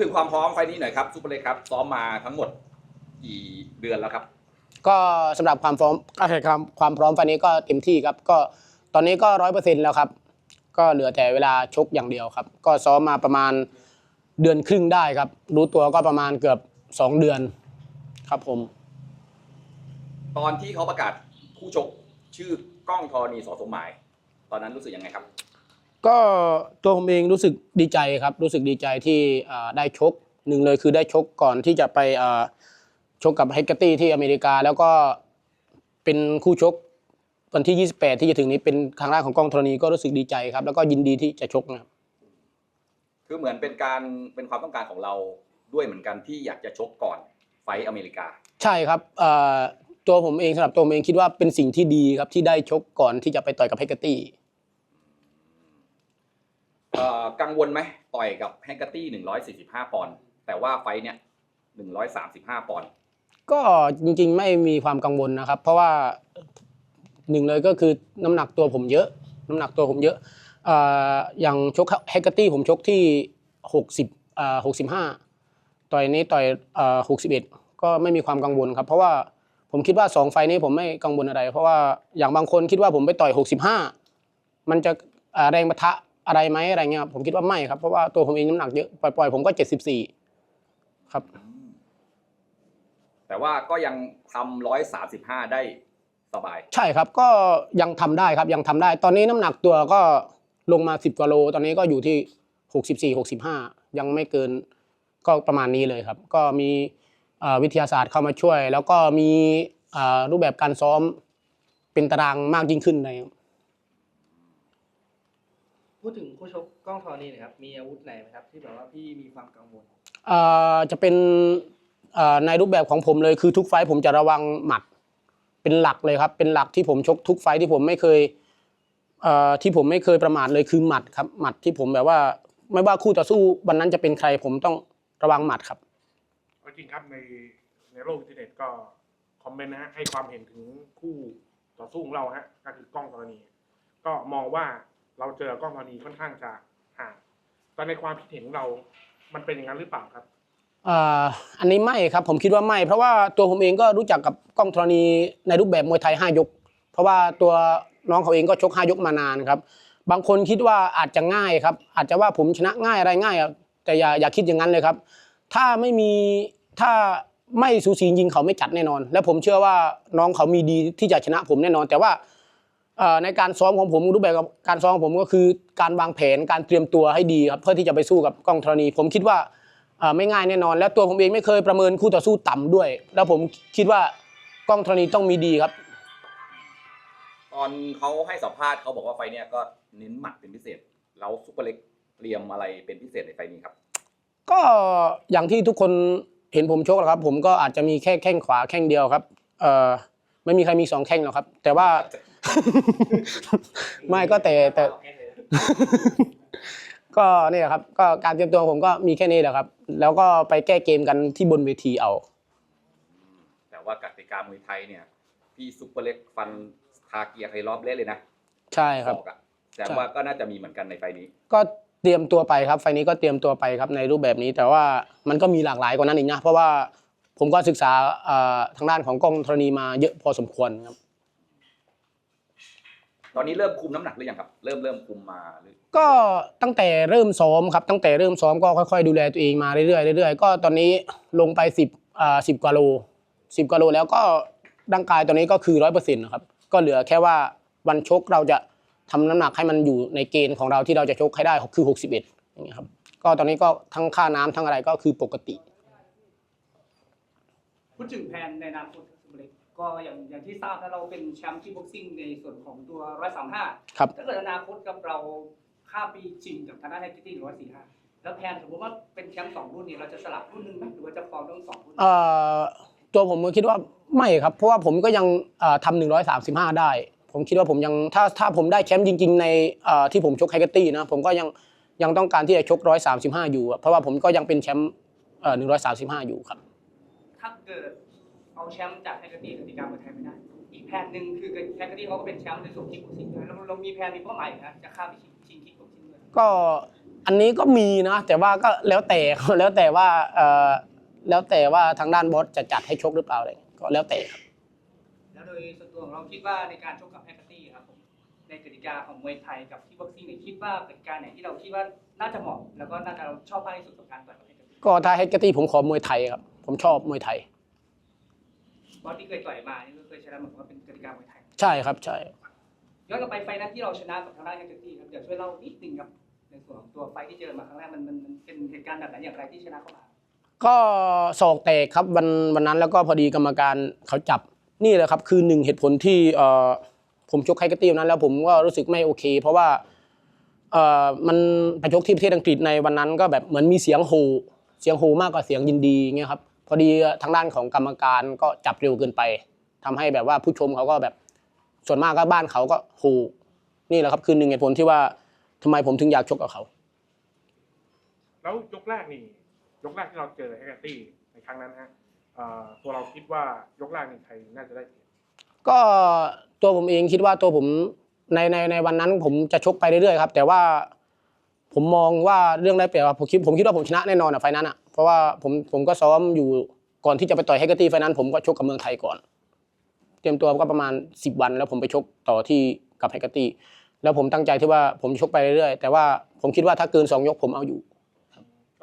ถึงความพร้อมไฟล์นี้หน่อยครับซูเปอร์เล็กครับซ้อมมาทั้งหมดกี่เดือนแล้วครับ ก็สำหรับความพร้อมก็คือความความพร้อมไฟล์นี้ก็เต็มที่ครับ ก็ตอนนี้ก็ร้อยเปอร์เซ็นต์แล้วครับ ก็เหลือแต่เวลาชกอย่างเดียวครับ ก็ซ้อมมาประมาณเดือนครึ่งได้ครับ รู้ตัวก็ประมาณเกือบสองเดือนครับผม ตอนที่เขาประกาศคู่ชกชื่อกล้องธรณีสอสมหมาย ตอนนั้นรู้สึกยังไงครับ ก็ตัวผมเองรู้สึกดีใจครับ รู้สึกดีใจที่อ่าได้ชกหนึ่งเลยคือได้ชกก่อนที่จะไปอ่าชกกับเฮกเกอร์ตี้ที่อเมริกา แล้วก็เป็นคู่ชกวันที่ 28 ที่จะถึงนี้เป็นครั้งแรกของกล้องธรณีก็รู้สึกดีใจครับ แล้วก็ยินดีที่จะชกนะครับคือเหมือนเป็นการเป็นความต้องการของเราด้วยเหมือนกันที่อยากจะชกก่อนไฟท์อเมริกา ใช่ครับเอ่อตัวผมเองสำหรับตัวผมเองคิดว่าเป็นสิ่งที่ดีครับที่ได้ชกก่อนที่จะไปต่อยกับเฮกเกอร์ตี้เอ่อ กังวลไหมต่อยกับแฮงเกอร์ตี้หนึ่งร้อยสี่สิบห้าปอนด์แต่ว่าไฟเนี่ยหนึ่งร้อยสามสิบห้าปอนด์ก็จริงๆไม่มีความกังวลนะครับ เพราะว่าหนึ่งเลยก็คือน้ำหนักตัวผมเยอะ น้ำหนักตัวผมเยอะอย่างชกเฮกเกอร์ตี้ผมชกที่หกสิบหกสิบห้าต่อยนี้ต่อยหกสิบเอ็ดก็ไม่มีความกังวลครับ เพราะว่าผมคิดว่าสองไฟนี้ผมไม่กังวลอะไร เพราะว่าอย่างบางคนคิดว่าผมไปต่อยหกสิบห้ามันจะแรงปะทะ อะไรไหมอะไรเงี้ยครับผมคิดว่าไม่ครับเพราะว่าตัวผมเองน้ำหนักเยอะปล่อยๆผมก็เจ็ดสิบสี่ครับ แต่ว่าก็ยังทำร้อยสามสิบห้าได้สบาย ใช่ครับก็ยังทำได้ครับยังทำได้ ตอนนี้น้ำหนักตัวก็ลงมา10กว่าโล ตอนนี้ก็อยู่ที่64 65ยังไม่เกินก็ประมาณนี้เลยครับ ก็มีเอ่อวิทยาศาสตร์เข้ามาช่วย แล้วก็มีเอ่อรูปแบบการซ้อมเป็นตารางมากยิ่งขึ้นเลยครับ พูดถึงคู่ชกกล้องธรณีหนะครับ มีอาวุธไหนไหมครับ ที่แบบว่าพี่มีความกังวล เอ่อจะเป็นเอ่อในรูปแบบของผมเลยคือทุกไฟท์ผมจะระวังหมัด เป็นหลักเลยครับ เป็นหลักที่ผมชกทุกไฟท์ที่ผมไม่เคยเอ่อที่ผมไม่เคยประมาทเลยคือหมัดครับหมัดที่ผมแบบว่า ไม่ว่าคู่ต่อสู้วันนั้นจะเป็นใครผมต้องระวังหมัดครับก็จริงครับในในโลกอินเทอร์เน็ตก็คอมเมนต์นะฮะให้ความเห็นถึงคู่ต่อสู้ของเราฮะก็คือกล้องธรณีก็มองว่า เราเจอกล้องธรณีค่อนข้างจะห่างแต่ในความคิดเห็นของเรา มันเป็นอย่างนั้นหรือเปล่าครับอันนี้ไม่ครับผมคิดว่าไม่ เพราะว่าตัวผมเองก็รู้จักกับกล้องธรณีในรูปแบบมวยไทย 5 ยก เพราะว่าตัวน้องเขาเองก็ชก 5 ยกมานานครับ บางคนคิดว่าอาจจะง่ายครับ อาจจะว่าผมชนะง่ายอะไรง่ายแต่อย่าอย่าคิดอย่างนั้นเลยครับ ถ้าไม่มีถ้าไม่สูสีจริงเขาไม่จัดแน่นอน และผมเชื่อว่าน้องเขามีดีที่จะชนะผมแน่นอน แต่ว่า ในการซ้อมของผมรูปแบบการซ้อมของผมก็คือ การวางแผนการเตรียมตัวให้ดีครับเพื่อที่จะไปสู้กับกล้องธรณี ผมคิดว่าอ่าไม่ง่ายแน่นอน แล้วตัวผมเองไม่เคยประเมินคู่ต่อสู้ต่ำด้วย แล้วผมคิดว่ากล้องธรณีต้องมีดีครับ ตอนเขาให้สัมภาษณ์เขาบอกว่าไฟท์เนี่ยก็เน้นหมัดเป็นพิเศษ แล้วซูเปอร์เล็กเตรียมอะไรเป็นพิเศษในไฟท์นี้ครับ ก็อย่างที่ทุกคนเห็นผมชกแหละครับ ผมก็อาจจะมีแค่แข้งขวาแข้งเดียวครับเอ่อไม่มีใครมีสองแข้งหรอกครับ แต่ว่า ไม่ก็แต่แต่ ก็เนี่ยครับ ก็การเตรียมตัวผมก็มีแค่นี้แหละครับ แล้วก็ไปแก้เกมกันที่บนเวทีเอา แต่ว่ากติกามวยไทยเนี่ย พี่ซูเปอร์เล็กฟันทาเกียร์ไครอบเล่นเลยนะใช่ครับศอกอะแต่ว่าก็น่าจะมีเหมือนกันในไฟท์นี้ ก็เตรียมตัวไปครับ ไฟล์นี้ก็เตรียมตัวไปครับในรูปแบบนี้ แต่ว่ามันก็มีหลากหลายกว่านั้นอีกนะ เพราะว่าผมก็ศึกษาเอ่อทางด้านของกล้องธรณีมาเยอะพอสมควรครับต อนนี้เริ่มคุมน้ำหนักหรือยังครับ เริ่มเริ่มคุมมาหรือก็ตั้งแต่เริ่มซ้อมครับตั้งแต่เริ่มซ้อมก็ค่อยๆ ดูแลตัวเองมาเรื่อยๆเรื่อยๆก็ตอนนี้ลงไปสิบอ่าสิบกว่าโลสิบกว่าโลแล้วก็ร่างกายตอนนี้ก็คือร้อยเปอร์เซ็นต์นะครับก็เหลือแค่ว่าวันชกเราจะทำน้ำหนักให้มันอยู่ในเกณฑ์ของเราที่เราจะชกให้ได้คือหกสิบเอ็ดอย่างเงี้ยครับก็ตอนนี้ก็ทั้งค่าน้ำทั้งอะไรก็คือปกติ พูดถึงแผนในอนาคตครับคุณเล็ กก็อย่างอย่างที่ทราบนะเราเป็นแชมป์ที่บ็อกซิ่งในส่วนของตัว 135 ครับ ถ้าเกิดอนาคตกับเราข้ามไปชิงกับทางด้านไทที่145 แล้วแผนสมมติว่าเป็นแชมป์สองรุ่นเนี่ยเราจะสลับรุ่นหนึ่งไหมหรือว่าจะฟอร์มทั้งสองรุ่น เอ่อตัวผมก็คิดว่าไม่ครับ เพราะว่าผมก็ยังเอ่อทำหนึ่งร้อยสามสิบห้าได้ ผมคิดว่าผมยังถ้าถ้าผมได้แชมป์จริง ๆ ในเอ่อที่ผมชกไฮเกอร์ตี้นะผมก็ยังยังต้องการที่จะชกร้อยสามสิบห้าอยู่อะเพราะว่าผมก็ยังเป็นแชมป์หนึ่งร้อยสามสิบห้าอยู่ครับ ถ้าเกิด เอาแชมป์จากไทกตี้กติกามวยไทยไม่ได้ อีกแผนหนึ่งคือไทกตี้เขาก็เป็นแชมป์ในส่วนที่บ็อกซิ่งด้วยเราเรามีแผนมีเป้าหมายนะจะข้ามไปชิงชิงคิกบ็อกซิ่งด้วยก็อันนี้ก็มีนะแต่ว่าก็แล้วแต่แล้วแต่ว่าเออแล้วแต่ว่าทางด้านบอสจะจัดให้ชกหรือเปล่าอะไรก็แล้วแต่ครับแล้วโดยส่วนตัวของเราคิดว่าในการชกกับแฮกเกอร์ตี้ครับผมในกติกาของมวยไทยกับที่บ็อกซิ่งเนี่ยคิดว่ากติการไหนที่เราคิดว่าน่าจะเหมาะแล้วก็น่าจะชอบมากที่สุดกับการต่อยกับแฮกเกอร์ตี้ก็ถ้าเฮกเกอร์ตี้ผมขอมวยไทยครับผมชอบมวยไทย บอสที่เคยต่อยมานี่ก็เคยชนะเหมือนว่าเป็นกติกามวยไทยใช่ครับใช่ย้อนกลับไปไฟล์นั้นที่เราชนะกับทางด้านแฮกเกอร์ตี้ครับเดี๋ยวช่วยเล่านิดนึงครับในส่วนของตัวไฟล์ที่เจอมาครั้งแรกมันมันมันเป็นเหตุการณ์แบบไหนอย่างไรที่ชนะเข้ามาก็ศอกแตกครับวันวันนั้นแล้วก็พอดีกรรมการเขาจับนี่แหละครับคือหนึ่งเหตุผลที่เอ่อผมชกไฮเกอร์ตี้วันนั้น แล้วผมก็รู้สึกไม่โอเค เพราะว่าเอ่อมันไปชกที่ประเทศอังกฤษในวันนั้นก็แบบเหมือนมีเสียงโหเสียงโหมากกว่าเสียงยินดีเงี้ยครับ พอดีทางด้านของกรรมการก็จับเร็วเกินไปทำให้แบบว่าผู้ชมเขาก็แบบส่วนมากก็บ้านเขาก็โหนี่แหละครับคือหนึ่งเหตุผลที่ว่าทำไมผมถึงอยากชกกับเขา แล้วยกแรกนี่ยกแรกที่เราเจอแฮกเกอร์ตี้ในครั้งนั้นฮะเอ่อตัวเราคิดว่ายกแรกนี่ใครน่าจะได้เปรียบก็ตัวผมเองคิดว่าตัวผมในในในวันนั้นผมจะชกไปเรื่อยๆครับ แต่ว่าผมมองว่าเรื่องได้เปรียบว่าผมคิดผมคิดว่าผมชนะแน่นอนอะไฟนั้นอะเพราะว่าผมผมก็ซ้อมอยู่ก่อนที่จะไปต่อยแฮกเกอร์ตี้ไฟนั้นผมก็ชกกับเมืองไทยก่อน เตรียมตัวก็ประมาณ 10 วัน แล้วผมไปชกต่อที่กับแฮกเกอร์ตี้แล้วผมตั้งใจที่ว่าผมชกไปเรื่อยๆแต่ว่าผมคิดว่าถ้าเกินสองยกผมเอาอยู่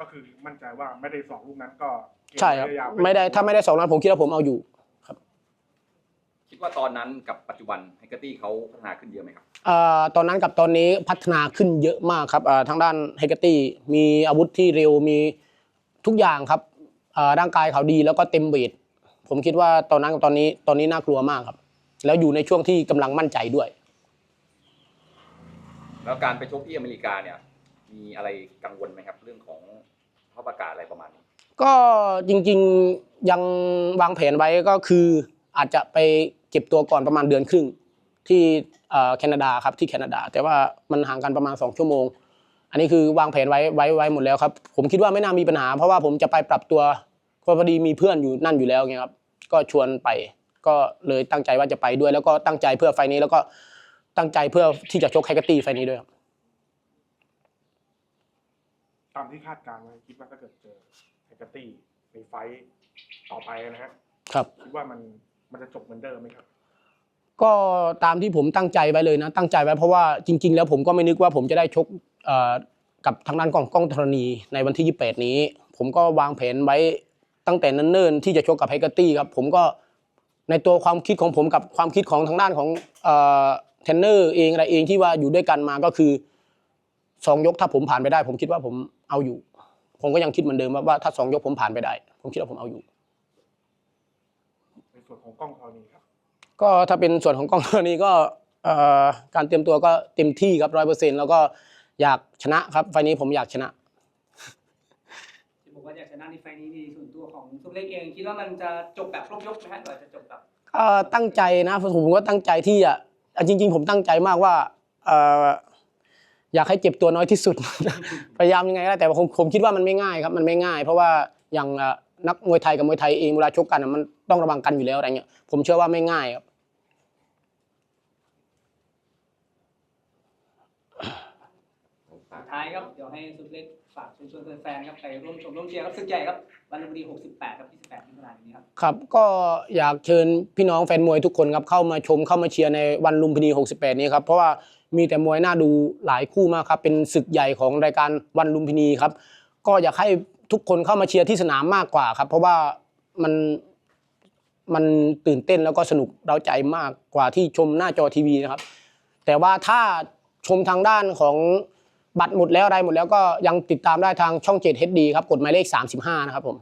ก็คือมั่นใจว่าไม่ได้สองลูกนั้นก็เกมใช่ครับระยะยาวไม่ได้ถ้าไม่ได้สองนั้นผมคิดว่าผมเอาอยู่ คิดว่าตอนนั้นกับปัจจุบันไฮเกอร์ตี้เขาพัฒนาขึ้นเยอะไหมครับ เอ่อตอนนั้นกับตอนนี้พัฒนาขึ้นเยอะมากครับเอ่อทางด้านเฮกเกอร์ตี้มีอาวุธที่เร็วมี ทุกอย่างครับเอ่อร่างกายเขาดีแล้วก็เต็มเวทผมคิดว่าตอนนั้นกับตอนนี้ตอนนี้น่ากลัวมากครับ แล้วอยู่ในช่วงที่กำลังมั่นใจด้วย แล้วการไปชกที่อเมริกาเนี่ย มีอะไรกังวลไหมครับ เรื่องของสภาพอากาศอะไรประมาณนี้ ก็จริงๆยังวางแผนไว้ก็คืออาจจะไปเก็บตัวก่อนประมาณเดือนครึ่งที่เอ่อแคนาดาครับที่แคนาดา แต่ว่ามันห่างกันประมาณ 2 ชั่วโมง อันนี้คือวางแผนไว้ไว้ไว้หมดแล้วครับ ผมคิดว่าไม่น่ามีปัญหา เพราะว่าผมจะไปปรับตัวก็พอดีมีเพื่อนอยู่นั่นอยู่แล้วไงครับ ก็ชวนไปก็เลยตั้งใจว่าจะไปด้วย แล้วก็ตั้งใจเพื่อไฟล์นี้แล้วก็ตั้งใจเพื่อที่จะชกไฮเกอร์ตี้ไฟล์นี้ด้วยครับตามที่คาดการณ์ไว้คิดว่าถ้าเกิดเจอแฮกเกอร์ตี้ในไฟต์ต่อไปนะฮะครับ คิดว่ามันมันจะจบเหมือนเดิมไหมครับ ก็ตามที่ผมตั้งใจไว้เลยนะ ตั้งใจไว้เพราะว่าจริง ๆ แล้วผมก็ไม่นึกว่าผมจะได้ชกกับทางด้านกล้องกล้องธรณีในวันที่ 28 นี้ ผมก็วางแผนไว้ตั้งแต่นันเนิ่นที่จะชกกับไฮเกอร์ตี้ครับ ผมก็ในตัวความคิดของผมกับความคิดของทางด้านของเทรนเนอร์เองอะไรเองที่ว่าอยู่ด้วยกันมาก็คือสองยกถ้าผมผ่านไปได้ ผมคิดว่าผมเอาอยู่ ผมก็ยังคิดเหมือนเดิมว่าว่าถ้าสองยกผมผ่านไปได้ ผมคิดว่าผมเอาอยู่ในส่วนของกล้องธรณีครับ ก็ถ้าเป็นส่วนของกล้องตัวนี้ก็เอ่อการเตรียมตัวก็เต็มที่ครับร้อยเปอร์เซ็นต์แล้วก็อยากชนะครับไฟล์นี้ผมอยากชนะที่บอกว่าอยากชนะในไฟล์นี้ในส่วนตัวของซุปเล็กเองคิดว่ามันจะจบแบบครบยกไหมฮะหรือจะจบแบบก็ตั้งใจนะผมก็ตั้งใจที่จะอะจริง ๆ ผมตั้งใจมากว่าเอ่ออยากให้เจ็บตัวน้อยที่สุด พยายามยังไงก็ได้แต่ผมผมคิดว่ามันไม่ง่ายครับมันไม่ง่าย เพราะว่าอย่างเอ่อนักมวยไทยกับมวยไทยเองเวลาชกกันอะมันต้องระวังกันอยู่แล้วอะไรเงี้ยผมเชื่อว่าไม่ง่ายครับ สุด ท้ายครับ เดี๋ยวให้ซุปเล็กฝากชวนแฟนๆครับไปร่วมชมร่วมเชียร์ครับศึกใหญ่ครับวันลุมพินี68 ครับ28มิถุนายนนี้ครับ ครับ ก็อยากเชิญพี่น้องแฟนมวยทุกคนครับเข้ามาชมเข้ามาเชียร์ในวันลุมพินี 68 นี้ครับ เพราะว่ามีแต่มวยน่าดูหลายคู่มากครับ เป็นศึกใหญ่ของรายการวันลุมพินีครับ ก็อยากให้ทุกคนเข้ามาเชียร์ที่สนามมากกว่าครับ เพราะว่ามันมันตื่นเต้นแล้วก็สนุกเราใจมากกว่าที่ชมหน้าจอทีวีนะครับ แต่ว่าถ้าชมทางด้านของ บัตรหมดแล้วอะไรหมดแล้วก็ยังติดตามได้ทางช่อง 7 HD ครับกดหมายเลข 35 นะครับผม